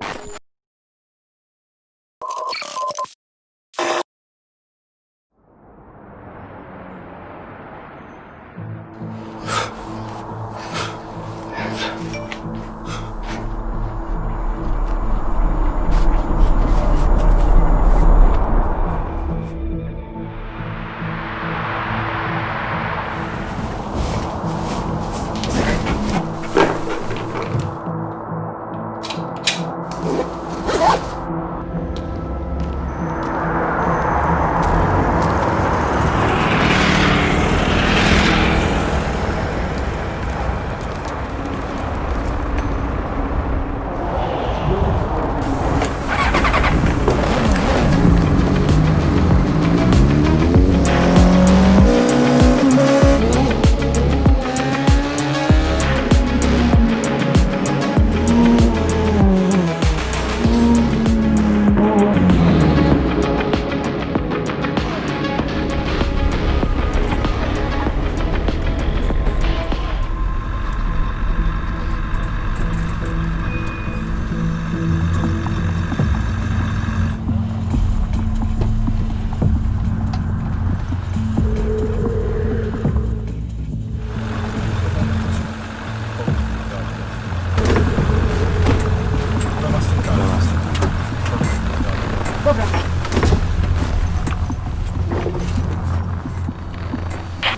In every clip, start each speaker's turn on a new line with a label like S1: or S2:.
S1: Dobra. Thank you.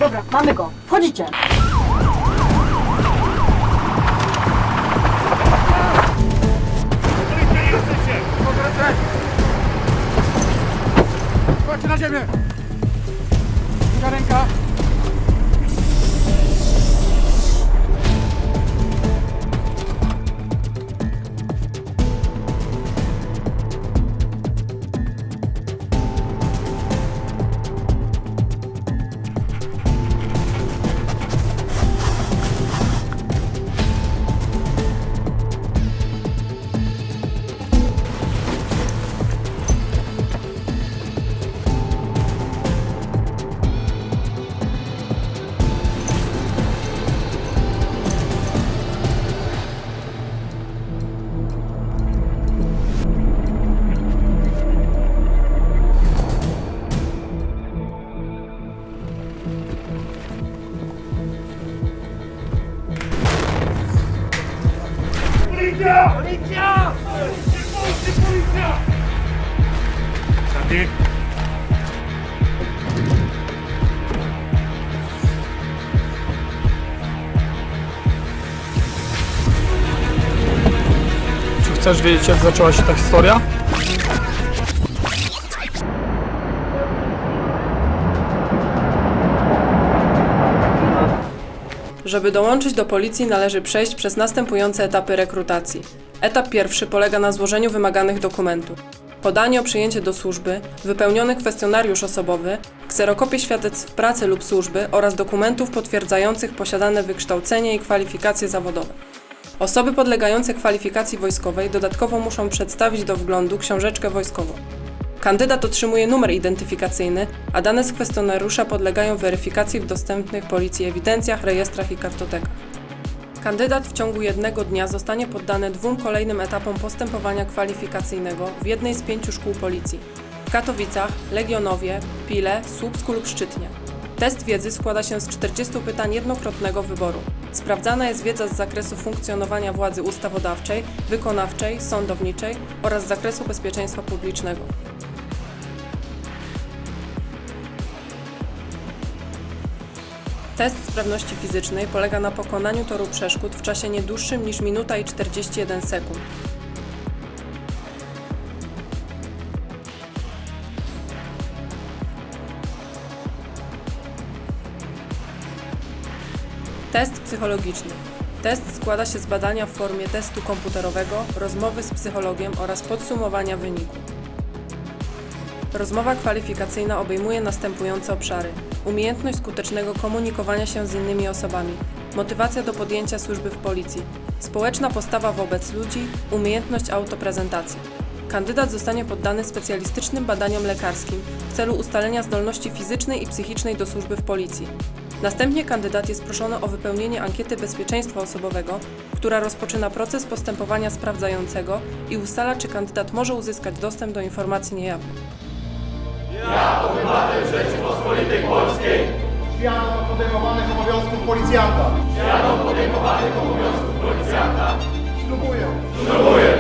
S1: Dobra, mamy go. Wchodzicie.
S2: Chodźcie na ziemię! Druga ręka!
S3: Policja! Policja! Policja! Policja!
S2: Sandy?
S4: Czy chcesz wiedzieć, jak zaczęła się ta historia?
S5: Żeby dołączyć do policji należy przejść przez następujące etapy rekrutacji. Etap pierwszy polega na złożeniu wymaganych dokumentów. Podanie o przyjęcie do służby, wypełniony kwestionariusz osobowy, kserokopie świadectw pracy lub służby oraz dokumentów potwierdzających posiadane wykształcenie i kwalifikacje zawodowe. Osoby podlegające kwalifikacji wojskowej dodatkowo muszą przedstawić do wglądu książeczkę wojskową. Kandydat otrzymuje numer identyfikacyjny, a dane z kwestionariusza podlegają weryfikacji w dostępnych policji ewidencjach, rejestrach i kartotekach. Kandydat w ciągu jednego dnia zostanie poddany dwóm kolejnym etapom postępowania kwalifikacyjnego w jednej z pięciu szkół policji w Katowicach, Legionowie, Pile, Słupsku lub Szczytnie. Test wiedzy składa się z 40 pytań jednokrotnego wyboru. Sprawdzana jest wiedza z zakresu funkcjonowania władzy ustawodawczej, wykonawczej, sądowniczej oraz z zakresu bezpieczeństwa publicznego. Test sprawności fizycznej polega na pokonaniu toru przeszkód w czasie nie dłuższym niż minuta i 41 sekund. Test psychologiczny. Test składa się z badania w formie testu komputerowego, rozmowy z psychologiem oraz podsumowania wyniku. Rozmowa kwalifikacyjna obejmuje następujące obszary: umiejętność skutecznego komunikowania się z innymi osobami, motywacja do podjęcia służby w policji, społeczna postawa wobec ludzi, umiejętność autoprezentacji. Kandydat zostanie poddany specjalistycznym badaniom lekarskim w celu ustalenia zdolności fizycznej i psychicznej do służby w policji. Następnie kandydat jest proszony o wypełnienie ankiety bezpieczeństwa osobowego, która rozpoczyna proces postępowania sprawdzającego i ustala, czy kandydat może uzyskać dostęp do informacji niejawnych.
S6: Świadom podejmowanych obowiązków policjanta. Świadom podejmowanych obowiązków policjanta. Ślubuję. Ślubuję.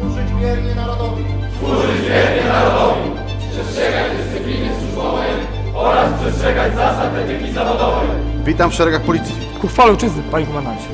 S6: Służyć wiernie narodowi. Służyć wiernie narodowi. Przestrzegać dyscypliny służbowej oraz przestrzegać zasad etyki zawodowej. Witam w szeregach policji.
S4: Ku chwale ojczyzny, panie komendancie.